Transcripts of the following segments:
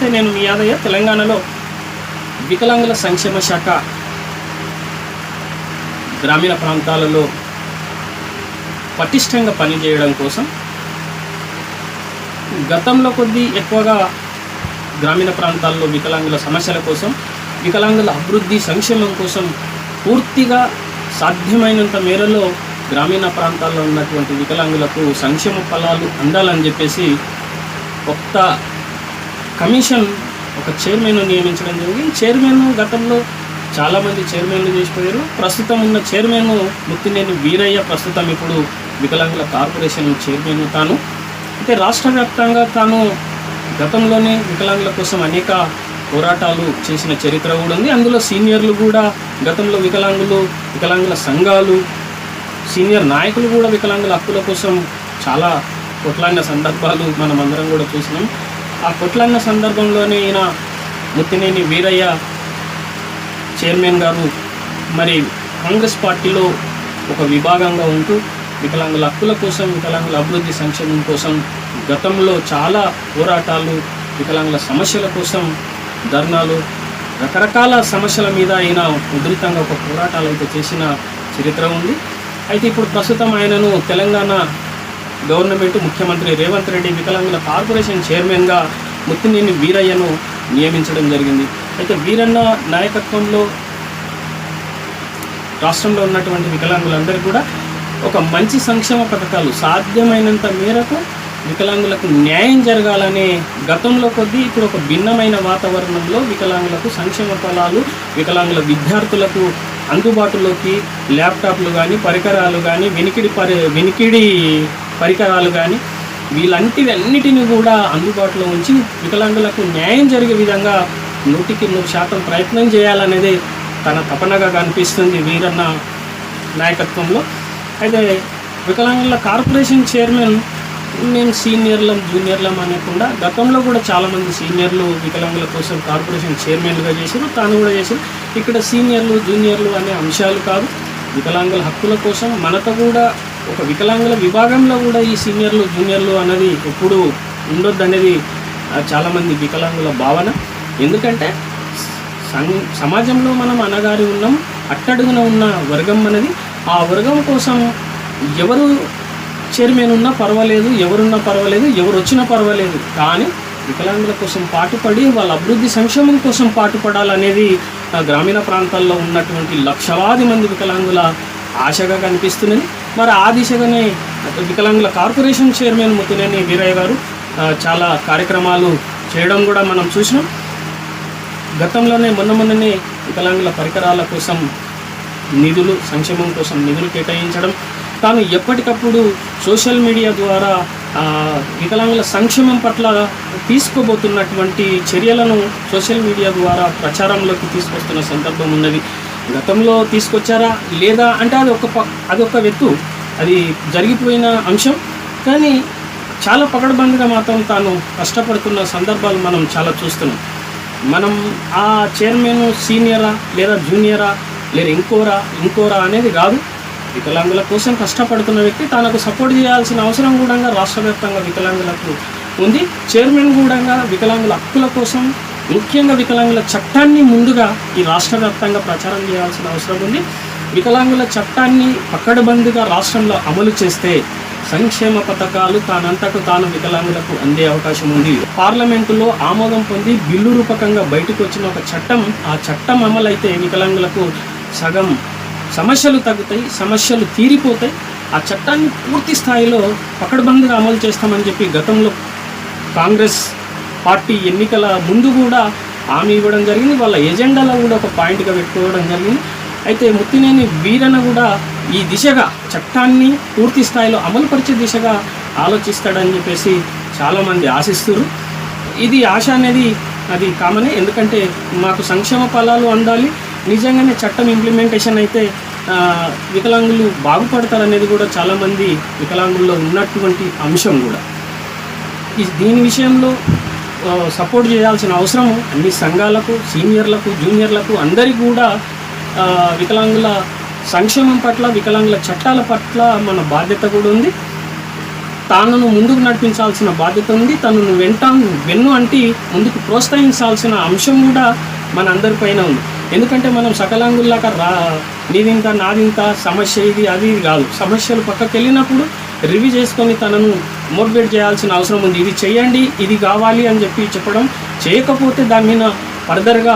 నమస్తే నేను మీ యాదయ్య తెలంగాణలో వికలాంగుల సంక్షేమ శాఖ గ్రామీణ ప్రాంతాలలో పటిష్టంగా పనిచేయడం కోసం గతంలో కొద్దీ ఎక్కువగా గ్రామీణ ప్రాంతాల్లో వికలాంగుల సమస్యల కోసం వికలాంగుల అభివృద్ధి సంక్షేమం కోసం పూర్తిగా సాధ్యమైనంత మేరలో గ్రామీణ ప్రాంతాల్లో ఉన్నటువంటి వికలాంగులకు సంక్షేమ ఫలాలు అందాలని చెప్పేసి కొత్త కమిషన్ ఒక చైర్మన్ నియమించడం జరిగింది. చైర్మన్ గతంలో చాలామంది చైర్మన్లు చేసిపోయారు. ప్రస్తుతం ఉన్న చైర్మన్ ముత్తినేని వీరయ్య ప్రస్తుతం ఇప్పుడు వికలాంగుల కార్పొరేషన్ చైర్మన్ తాను. అయితే రాష్ట్ర వ్యాప్తంగా తాను గతంలోనే వికలాంగుల కోసం అనేక పోరాటాలు చేసిన చరిత్ర కూడా ఉంది. అందులో సీనియర్లు కూడా గతంలో వికలాంగులు వికలాంగుల సంఘాలు సీనియర్ నాయకులు కూడా వికలాంగుల హక్కుల కోసం చాలా కొట్లాడిన సందర్భాలు మనం అందరం కూడా చూసినాం. ఆ కొట్లాడిన సందర్భంలోనే ఈయన ముత్తినేని వీరయ్య చైర్మన్ గారు మరి కాంగ్రెస్ పార్టీలో ఒక విభాగంగా ఉంటూ వికలాంగుల హక్కుల కోసం వికలాంగుల అభివృద్ధి సంక్షేమం కోసం గతంలో చాలా పోరాటాలు వికలాంగుల సమస్యల కోసం ధర్నాలు రకరకాల సమస్యల మీద ఆయన ఉధృతంగా ఒక పోరాటాలు అయితే చేసిన చరిత్ర ఉంది. అయితే ఇప్పుడు ప్రస్తుతం ఆయనను తెలంగాణ గవర్నమెంట్ ముఖ్యమంత్రి రేవంత్ రెడ్డి వికలాంగుల కార్పొరేషన్ చైర్మన్గా ముత్తినేని వీరయ్యను నియమించడం జరిగింది. అయితే వీరన్న నాయకత్వంలో రాష్ట్రంలో ఉన్నటువంటి వికలాంగులందరూ కూడా ఒక మంచి సంక్షేమ పథకాలు సాధ్యమైనంత మేరకు వికలాంగులకు న్యాయం జరగాలనే గతంలో కొద్దీ ఇప్పుడు ఒక భిన్నమైన వాతావరణంలో వికలాంగులకు సంక్షేమ ఫలాలు వికలాంగుల విద్యార్థులకు అందుబాటులోకి ల్యాప్టాప్లు కానీ పరికరాలు కానీ వినికిడి పరి వినికిడి పరికరాలు కానీ వీళ్ళంటివన్నిటిని కూడా అందుబాటులో ఉంచి వికలాంగులకు న్యాయం జరిగే విధంగా నూటికి నూరు శాతం ప్రయత్నం చేయాలనేది తన తపనగా కనిపిస్తుంది వీరన్న నాయకత్వంలో. అయితే వికలాంగుల కార్పొరేషన్ చైర్మన్ మేము సీనియర్లం జూనియర్లం అనకుండా గతంలో కూడా చాలామంది సీనియర్లు వికలాంగుల కోసం కార్పొరేషన్ చైర్మన్లుగా చేశారు తాను కూడా చేశారు ఇక్కడ సీనియర్లు జూనియర్లు అనే అంశాలు కాదు వికలాంగుల హక్కుల కోసం మనతో కూడా ఒక వికలాంగుల విభాగంలో కూడా ఈ సీనియర్లు జూనియర్లు అన్నది ఎప్పుడు ఉండొద్దు అనేది చాలామంది వికలాంగుల భావన. ఎందుకంటే సం- సమాజంలో మనం అనగారి ఉన్నాం అట్టడుగున ఉన్న వర్గం అనేది ఆ వర్గం కోసం ఎవరు చైర్మన్ ఉన్నా పర్వాలేదు ఎవరున్నా పర్వాలేదు ఎవరు వచ్చినా పర్వాలేదు. కానీ వికలాంగుల కోసం పాటుపడి వాళ్ళ అభివృద్ధి సంక్షేమం కోసం పాటుపడాలనేది గ్రామీణ ప్రాంతాల్లో ఉన్నటువంటి లక్షలాది మంది వికలాంగుల ఆశగా కనిపిస్తున్నది. మరి ఆ దిశగానే వికలాంగుల కార్పొరేషన్ చైర్మన్ ముత్తునేని వీరయ్య గారు చాలా కార్యక్రమాలు చేయడం కూడా మనం చూసినాం. గతంలోనే మొన్న మొన్ననే వికలాంగుల పరికరాల కోసం నిధులు సంక్షేమం కోసం నిధులు కేటాయించడం తాను ఎప్పటికప్పుడు సోషల్ మీడియా ద్వారా వికలాంగుల సంక్షేమం పట్ల తీసుకోబోతున్నటువంటి చర్యలను సోషల్ మీడియా ద్వారా ప్రచారంలోకి తీసుకొస్తున్న సందర్భం ఉన్నది. గతంలో తీసుకొచ్చారా లేదా అంటే అది ఒక ప- అది ఒక వ్యక్తు. అది జరిగిపోయిన అంశం. కానీ చాలా పకడ్బందీగా మాత్రం తాను కష్టపడుతున్న సందర్భాలు మనం చాలా చూస్తున్నాం. మనం ఆ చైర్మన్ సీనియరా లేదా జూనియరా లేదా ఇంకోరా ఇంకోరా అనేది కాదు. వికలాంగుల కోసం కష్టపడుతున్న వ్యక్తి తనకు సపోర్ట్ చేయాల్సిన అవసరం కూడా రాష్ట్ర వ్యాప్తంగా వికలాంగులకు ఉంది. చైర్మన్ కూడా వికలాంగుల హక్కుల కోసం ముఖ్యంగా వికలాంగుల చట్టాన్ని ముందుగా ఈ రాష్ట్ర వ్యాప్తంగా ప్రచారం చేయాల్సిన అవసరం ఉంది. వికలాంగుల చట్టాన్ని పక్కడబందిగా రాష్ట్రంలో అమలు చేస్తే సంక్షేమ పథకాలు తానంతకు తాను వికలాంగులకు అందే అవకాశం ఉంది. పార్లమెంటులో ఆమోదం పొంది బిల్లు రూపకంగా బయటకు వచ్చిన ఒక చట్టం ఆ చట్టం అమలైతే వికలాంగులకు సగం సమస్యలు తగ్గుతాయి సమస్యలు తీరిపోతాయి. ఆ చట్టాన్ని పూర్తి స్థాయిలో పకడ్బందీగా అమలు చేస్తామని చెప్పి గతంలో కాంగ్రెస్ పార్టీ ఎన్నికల ముందు కూడా హామీ ఇవ్వడం జరిగింది. వాళ్ళ ఎజెండాలో కూడా ఒక పాయింట్గా పెట్టుకోవడం జరిగింది. అయితే ముత్తినేని వీరన కూడా ఈ దిశగా చట్టాన్ని పూర్తి స్థాయిలో అమలుపరిచే దిశగా ఆలోచిస్తాడని చెప్పేసి చాలామంది ఆశిస్తారు ఇది ఆశ అనేది అది కామనే. ఎందుకంటే మాకు సంక్షేమ ఫలాలు అందాలి. నిజంగానే చట్టం ఇంప్లిమెంటేషన్ అయితే వికలాంగులు బాగుపడతారనేది కూడా చాలామంది వికలాంగుల్లో ఉన్నటువంటి అంశం కూడా. ఈ దీని విషయంలో సపోర్ట్ చేయాల్సిన అవసరం అన్ని సంఘాలకు సీనియర్లకు జూనియర్లకు అందరికీ కూడా వికలాంగుల సంక్షేమం పట్ల వికలాంగుల చట్టాల పట్ల మన బాధ్యత కూడా ఉంది. తనను ముందుకు నడిపించాల్సిన బాధ్యత ఉంది. తనను వెంట వెన్ను అంటి ముందుకు ప్రోత్సహించాల్సిన అంశం కూడా మన అందరిపైన ఉంది. ఎందుకంటే మనం సకలాంగుల్లాగా రా నీదింత నాదింత సమస్య ఇది అది ఇది కాదు. సమస్యలు పక్కకి వెళ్ళినప్పుడు రివ్యూ చేసుకొని తనను మోటివేట్ చేయాల్సిన అవసరం ఉంది. ఇది చేయండి ఇది కావాలి అని చెప్పి చెప్పడం చేయకపోతే దాని మీద ఫర్దర్గా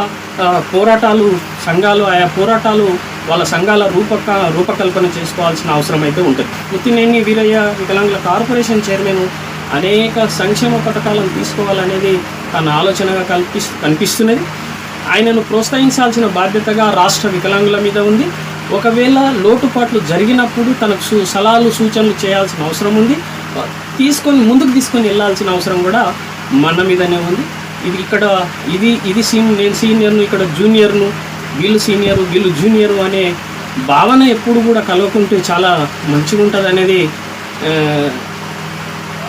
పోరాటాలు సంఘాలు ఆయా పోరాటాలు వాళ్ళ సంఘాల రూపక రూపకల్పన చేసుకోవాల్సిన అవసరం అయితే ఉంటుంది. ముత్తినేని వీరయ్య వికలాంగుల కార్పొరేషన్ చైర్మన్ అనేక సంక్షేమ పథకాలను తీసుకోవాలనేది తన ఆలోచనగా కల్పి కనిపిస్తున్నది. ఆయనను ప్రోత్సహించాల్సిన బాధ్యతగా రాష్ట్ర వికలాంగుల మీద ఉంది. ఒకవేళ లోటుపాట్లు జరిగినప్పుడు తనకు సలహాలు సూచనలు చేయాల్సిన అవసరం ఉంది. తీసుకొని ముందుకు తీసుకొని వెళ్ళాల్సిన అవసరం కూడా మన మీదనే ఉంది. ఇది ఇక్కడ ఇది ఇది సీన్ నేను సీనియర్ను ఇక్కడ జూనియర్ను వీళ్ళు సీనియర్ వీళ్ళు జూనియర్ అనే భావన ఎప్పుడు కూడా కలవకుంటే చాలా మంచిగా ఉంటుంది అనేది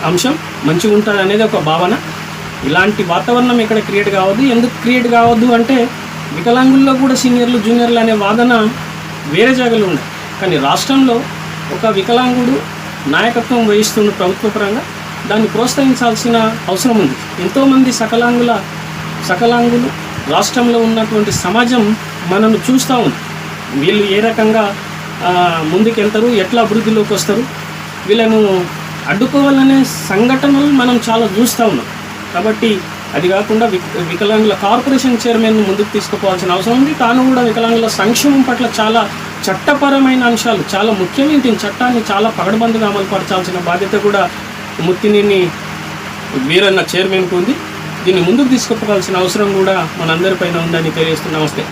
అంశం. మంచిగా ఉంటుంది అనేది ఒక భావన. ఇలాంటి వాతావరణం ఇక్కడ క్రియేట్ కావద్దు. ఎందుకు క్రియేట్ కావద్దు అంటే వికలాంగుల్లో కూడా సీనియర్లు జూనియర్లు అనే వాదన వేరే జాగాలో ఉన్నాయి. కానీ రాష్ట్రంలో ఒక వికలాంగుడు నాయకత్వం వహిస్తున్న ప్రభుత్వ పరంగా దాన్ని ప్రోత్సహించాల్సిన అవసరం ఉంది. ఎంతోమంది సకలాంగుల సకలాంగులు రాష్ట్రంలో ఉన్నటువంటి సమాజం మనను చూస్తూ ఉంది. వీళ్ళు ఏ రకంగా ముందుకెళ్తారు ఎట్లా అభివృద్ధిలోకి వస్తారు వీళ్ళను అడ్డుకోవాలనే సంఘటనలు మనం చాలా చూస్తూ ఉన్నాం. కాబట్టి అది కాకుండా వికలాంగుల కార్పొరేషన్ చైర్మన్ ముందుకు తీసుకుపోవాల్సిన అవసరం ఉంది. తాను కూడా వికలాంగుల సంక్షేమం పట్ల చాలా చట్టపరమైన అంశాలు చాలా ముఖ్యమైన దీని చట్టాన్ని చాలా పగడబందుగా అమలుపరచాల్సిన బాధ్యత కూడా ముత్తినేని వీరన్న చైర్మన్కు ఉంది. దీన్ని ముందుకు తీసుకుపోవాల్సిన అవసరం కూడా మనందరిపైన ఉందని తెలియజేస్తున్న. నమస్తే.